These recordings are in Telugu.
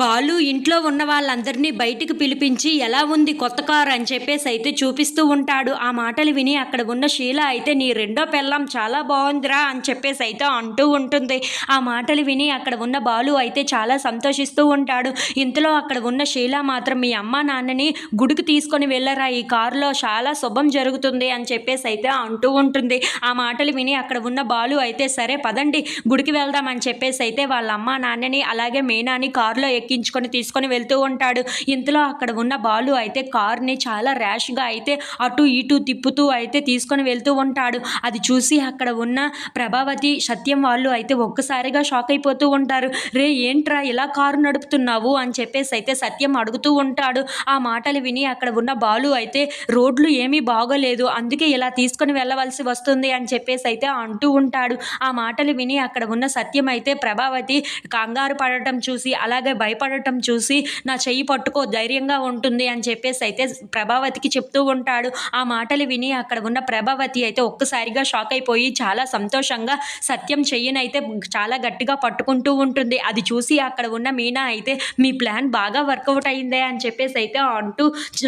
బాలు ఇంట్లో ఉన్న వాళ్ళందరినీ బయటికి పిలిపించి ఎలా ఉంది కొత్త కారు? అని చెప్పేసి అయితే చూపిస్తూ ఉంటాడు. ఆ మాటలు విని అక్కడ ఉన్న శీల అయితే నీ రెండో పెళ్ళం చాలా బాగుందిరా అని చెప్పేసి అయితే అంటూ ఉంటుంది. ఆ మాటలు విని అక్కడ ఉన్న బాలు అయితే చాలా సంతోషిస్తూ ఉంటాడు. ఇంతలో అక్కడ ఉన్న శీల మాత్రం మీ అమ్మ నాన్నని గుడికి తీసుకొని వెళ్ళరా ఈ కారులో చాలా శుభం జరుగుతుంది అని చెప్పేసి అయితే అంటూ ఉంటుంది. ఆ మాటలు విని అక్కడ ఉన్న బాలు అయితే సరే పదండి గుడికి వెళ్దాం అని చెప్పేసి అయితే వాళ్ళ అమ్మ నాన్నని అలాగే మీనాని కారులో ఎక్కించుకొని తీసుకొని వెళ్తూ ఉంటాడు. ఇంతలో అక్కడ ఉన్న బాలు అయితే కార్ని చాలా ర్యాష్గా అయితే అటు ఇటు తిప్పుతూ అయితే తీసుకొని వెళ్తూ ఉంటాడు. అది చూసి అక్కడ ఉన్న ప్రభావతి సత్యం వాళ్ళు అయితే ఒక్కసారిగా షాక్ అయిపోతూ ఉంటారు. రే ఏంట్రా ఇలా కారు నడుపుతున్నావు? అని చెప్పేసి అయితే సత్యం అడుగుతూ ఉంటాడు. ఆ మాటలు విని అక్కడ ఉన్న బాలు అయితే రోడ్లు ఏమీ బాగోలేదు. అందుకే ఇలా తీసుకొని వెళ్ళవలసి వస్తుంది అని చెప్పేసి అయితే అంటూ ఉంటాడు. ఆ మాటలు విని అక్కడ ఉన్న సత్యం అయితే ప్రభావతి కంగారు పడటం చూసి అలాగే భయపడటం చూసి నా చెయ్యి పట్టుకో ధైర్యంగా ఉంటుంది అని చెప్పేసి అయితే ప్రభావతికి చెప్తూ ఉంటాడు. ఆ మాటలు విని అక్కడ ఉన్న ప్రభావతి అయితే ఒక్కసారిగా షాక్ అయిపోయి చాలా సంతోషంగా సత్యం చెయ్యనైతే చాలా గట్టిగా పట్టుకుంటూ ఉంటుంది. అది చూసి అక్కడ ఉన్న మీనా అయితే మీ ప్లాన్ బాగా వర్కౌట్ అయిందే అని చెప్పేసి అయితే అంటూ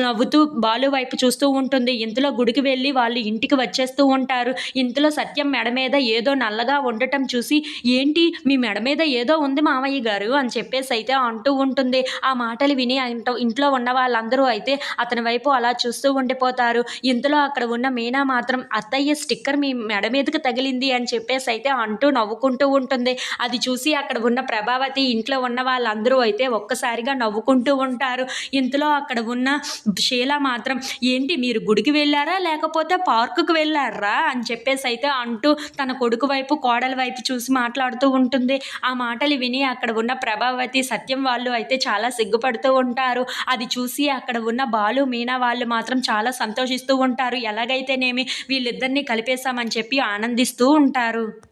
నవ్వుతూ బాలు వైపు చూస్తూ ఉంటుంది. ఇంతలో గుడికి వెళ్ళి వాళ్ళు ఇంటికి వచ్చేస్తూ ఉంటారు. ఇంతలో సత్యం మెడ మీద ఏదో నల్లగా ఉండటం చూసి ఏంటి? మీ మెడ మీద ఏదో ఉంది మామయ్య గారు అని చెప్పేసి అయితే అంటూ ఉంటుంది. ఆ మాటలు విని ఇంట్లో ఉన్న వాళ్ళందరూ అయితే అతని వైపు అలా చూస్తూ ఉండిపోతారు. ఇంతలో అక్కడ ఉన్న మీనా మాత్రం అత్తయ్య స్టిక్కర్ మీ మెడ మీదకి తగిలింది అని చెప్పేసి అయితే అంటూ నవ్వుకుంటూ ఉంటుంది. అది చూసి అక్కడ ఉన్న ప్రభావతి ఇంట్లో ఉన్న వాళ్ళందరూ అయితే ఒక్కసారిగా నవ్వుకుంటూ ఉంటారు. ఇంతలో అక్కడ ఉన్న షీల మాత్రం ఏంటి మీరు గుడికి వెళ్ళారా? లేకపోతే పార్కుకు వెళ్ళారా? అని చెప్పేసి అయితే అంటూ తన కొడుకు వైపు కోడల వైపు చూసి మాట్లాడుతూ ఉంటుంది. ఆ మాటలు విని అక్కడ ఉన్న ప్రభావతి సత్యం వాళ్ళు అయితే చాలా సిగ్గుపడుతూ ఉంటారు. అది చూసి అక్కడ ఉన్న బాలు మీనా వాళ్ళు మాత్రం చాలా సంతోషిస్తూ ఉంటారు. ఎలాగైతేనేమి వీళ్ళిద్దరిని కలిపేశామని చెప్పి ఆనందిస్తూ ఉంటారు.